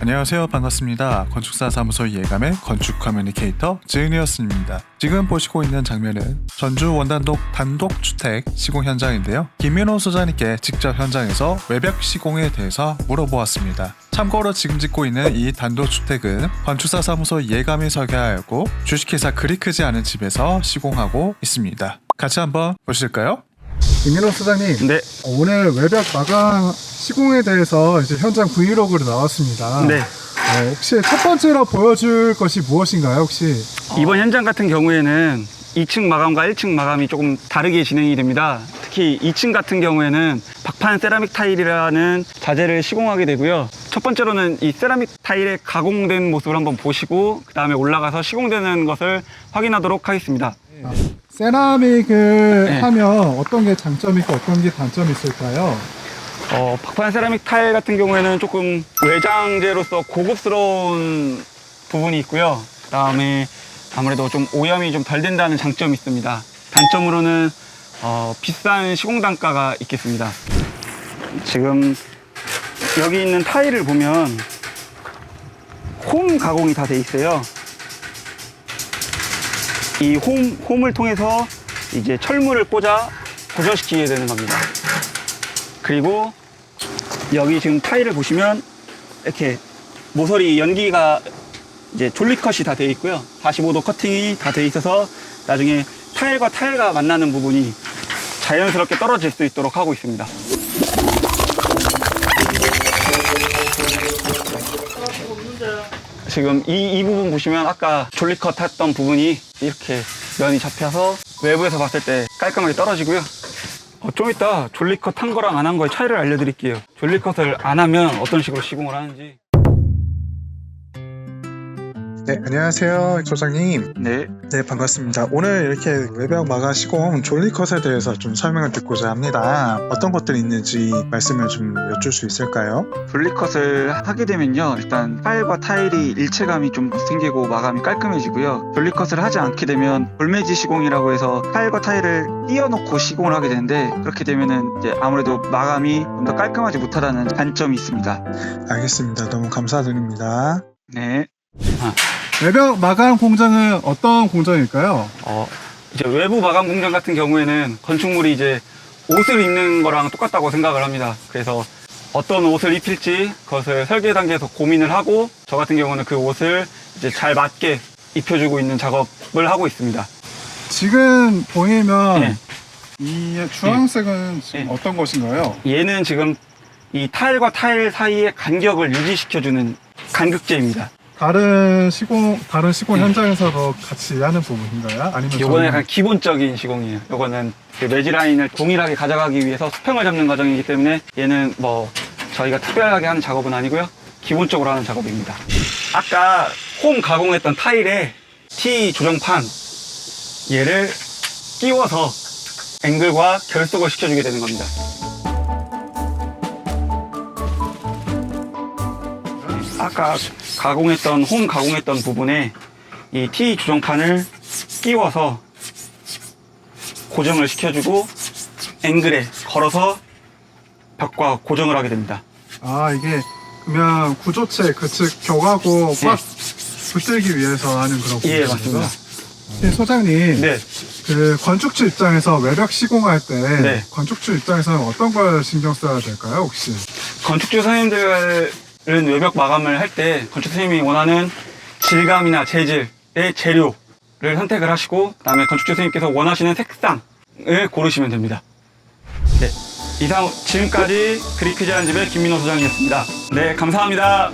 안녕하세요. 반갑습니다. 건축사 사무소 예감의 건축 커뮤니케이터 지은이었습니다. 지금 보시고 있는 장면은 전주 원단독 단독 주택 시공 현장인데요. 김민호 소장님께 직접 현장에서 외벽 시공에 대해서 물어보았습니다. 참고로 지금 짓고 있는 이 단독 주택은 건축사 사무소 예감이 설계하였고 주식회사 그리 크지 않은 집에서 시공하고 있습니다. 같이 한번 보실까요? 김민호 소장님 네, 어, 오늘 외벽 마감 시공에 대해서 이제 현장 브이로그로 나왔습니다. 네. 어, 혹시 첫 번째로 보여줄 것이 무엇인가요? 혹시 이번 현장 같은 경우에는 2층 마감과 1층 마감이 조금 다르게 진행이 됩니다. 특히 2층 같은 경우에는 박판 세라믹 타일이라는 자재를 시공하게 되고요. 첫 번째로는 이 세라믹 타일의 가공된 모습을 한번 보시고 그 다음에 올라가서 시공되는 것을 확인하도록 하겠습니다. 세라믹을 네. 하면 어떤 게 장점이 있고 어떤 게 단점이 있을까요? 어, 박판 세라믹 타일 같은 경우에는 조금 외장재로서 고급스러운 부분이 있고요. 그 다음에 아무래도 좀 오염이 좀 덜 된다는 장점이 있습니다. 단점으로는 어, 비싼 시공 단가가 있겠습니다. 지금 여기 있는 타일을 보면 홈 가공이 다 돼 있어요. 이 홈, 홈을 통해서 이제 철물을 꽂아 고정시키게 되는 겁니다. 그리고 여기 지금 타일을 보시면 이렇게 모서리 연기가 이제 졸리컷이 다 되어 있고요. 45도 커팅이 다 되어 있어서 나중에 타일과 타일과 만나는 부분이 자연스럽게 떨어질 수 있도록 하고 있습니다. 지금 이, 이 부분 보시면 아까 졸리컷 했던 부분이 이렇게 면이 잡혀서 외부에서 봤을 때 깔끔하게 떨어지고요. 어, 좀 이따 졸리컷 한 거랑 안 한 거의 차이를 알려드릴게요. 졸리컷을 안 하면 어떤 식으로 시공을 하는지. 네, 안녕하세요, 소장님. 네. 네, 반갑습니다. 오늘 이렇게 외벽 마감 시공 졸리컷에 대해서 좀 설명을 듣고자 합니다. 어떤 것들이 있는지 말씀을 좀 여쭐 수 있을까요? 졸리컷을 하게 되면요. 일단 타일과 타일이 일체감이 좀 생기고 마감이 깔끔해지고요. 졸리컷을 하지 않게 되면 볼매지 시공이라고 해서 타일과 타일을 띄워놓고 시공을 하게 되는데 그렇게 되면은 이제 아무래도 마감이 좀 더 깔끔하지 못하다는 단점이 있습니다. 알겠습니다. 너무 감사드립니다. 네. 외벽 마감 공장은 어떤 공장일까요? 어, 이제 외부 마감 공장 같은 경우에는 건축물이 이제 옷을 입는 거랑 똑같다고 생각을 합니다. 그래서 어떤 옷을 입힐지 그것을 설계 단계에서 고민을 하고 저 같은 경우는 그 옷을 이제 잘 맞게 입혀주고 있는 작업을 하고 있습니다. 지금 보이면 네. 이 주황색은 지금 네. 어떤 것인가요? 얘는 지금 이 타일과 타일 사이의 간격을 유지시켜주는 간극제입니다. 다른 시공 다른 시공 네. 현장에서도 같이 하는 부분인가요? 아니면 요거는 저는- 약간 기본적인 시공이에요. 요거는 그 매지 라인을 동일하게 가져가기 위해서 수평을 잡는 과정이기 때문에 얘는 뭐 저희가 특별하게 하는 작업은 아니고요. 기본적으로 하는 작업입니다. 아까 홈 가공했던 타일에 T 조정판 얘를 끼워서 앵글과 결속을 시켜주게 되는 겁니다. 아까 가공했던 홈 가공했던 부분에 이 T 조정판을 끼워서 고정을 시켜주고 앵글에 걸어서 벽과 고정을 하게 됩니다. 아 이게 그러면 구조체 그즉 벽하고 네. 꽉 붙들기 위해서 하는 그런 예? 맞습니다. 네, 소장님 네, 그 건축주 입장에서 외벽 시공할 때 네. 건축주 입장에서는 어떤 걸 신경 써야 될까요 혹시? 건축주 선생님들 은 외벽 마감을 할 때 건축 선생님이 원하는 질감이나 재질의 재료를 선택을 하시고 그다음에 건축주 선생님께서 원하시는 색상을 고르시면 됩니다. 네, 이상 지금까지 그리크지한 집의 김민호 소장이었습니다. 네, 감사합니다.